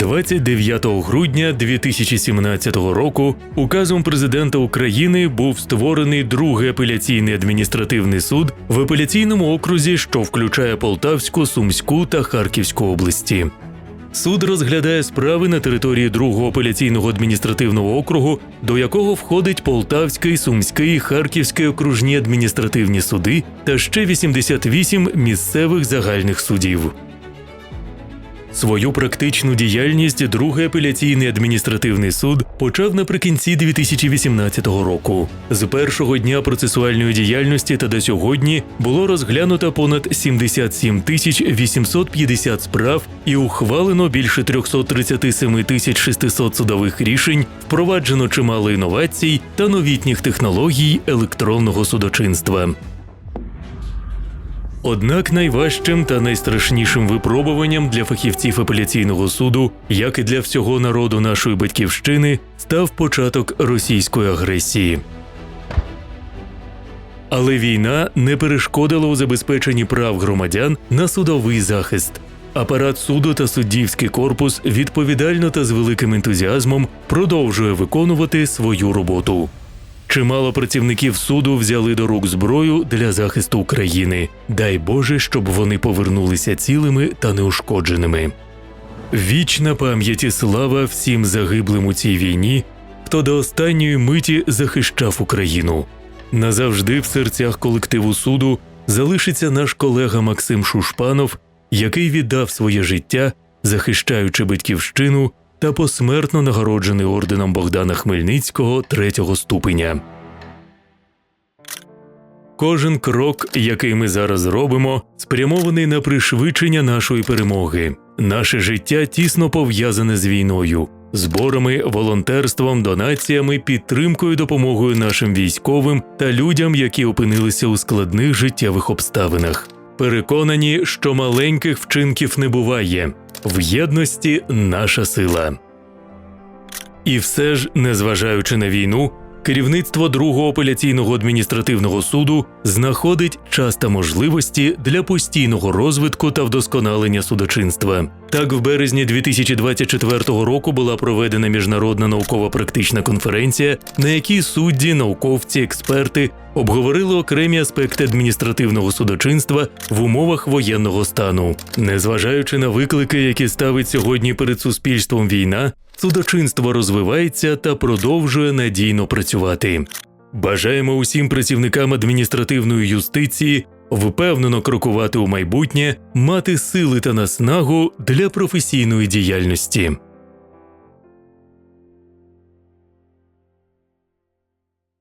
29 грудня 2017 року указом президента України був створений другий апеляційний адміністративний суд в апеляційному окрузі, що включає Полтавську, Сумську та Харківську області. Суд розглядає справи на території другого апеляційного адміністративного округу, до якого входить Полтавський, Сумський, Харківський окружні адміністративні суди та ще 88 місцевих загальних судів. Свою практичну діяльність другий апеляційний адміністративний суд почав наприкінці 2018 року. З першого дня процесуальної діяльності та до сьогодні було розглянуто понад 77 тисяч 850 справ і ухвалено більше 337 тисяч 600 судових рішень, впроваджено чимало інновацій та новітніх технологій електронного судочинства. Однак найважчим та найстрашнішим випробуванням для фахівців апеляційного суду, як і для всього народу нашої батьківщини, став початок російської агресії. Але війна не перешкодила у забезпеченні прав громадян на судовий захист. Апарат суду та суддівський корпус відповідально та з великим ентузіазмом продовжує виконувати свою роботу. Чимало працівників суду взяли до рук зброю для захисту України. Дай Боже, щоб вони повернулися цілими та неушкодженими. Вічна пам'ять і слава всім загиблим у цій війні, хто до останньої миті захищав Україну. Назавжди в серцях колективу суду залишиться наш колега Максим Шушпанов, який віддав своє життя, захищаючи батьківщину та посмертно нагороджений орденом Богдана Хмельницького третього ступеня. Кожен крок, який ми зараз робимо, спрямований на пришвидшення нашої перемоги. Наше життя тісно пов'язане з війною, зборами, волонтерством, донаціями, підтримкою, допомогою нашим військовим та людям, які опинилися у складних життєвих обставинах. Переконані, що маленьких вчинків не буває. В єдності наша сила. І все ж, незважаючи на війну, керівництво другого апеляційного адміністративного суду знаходить час та можливості для постійного розвитку та вдосконалення судочинства. Так, в березні 2024 року була проведена міжнародна наукова-практична конференція, на якій судді, науковці, експерти обговорили окремі аспекти адміністративного судочинства в умовах воєнного стану. Незважаючи на виклики, які ставить сьогодні перед суспільством війна, судочинство розвивається та продовжує надійно працювати. Бажаємо усім працівникам адміністративної юстиції впевнено крокувати у майбутнє, мати сили та наснагу для професійної діяльності.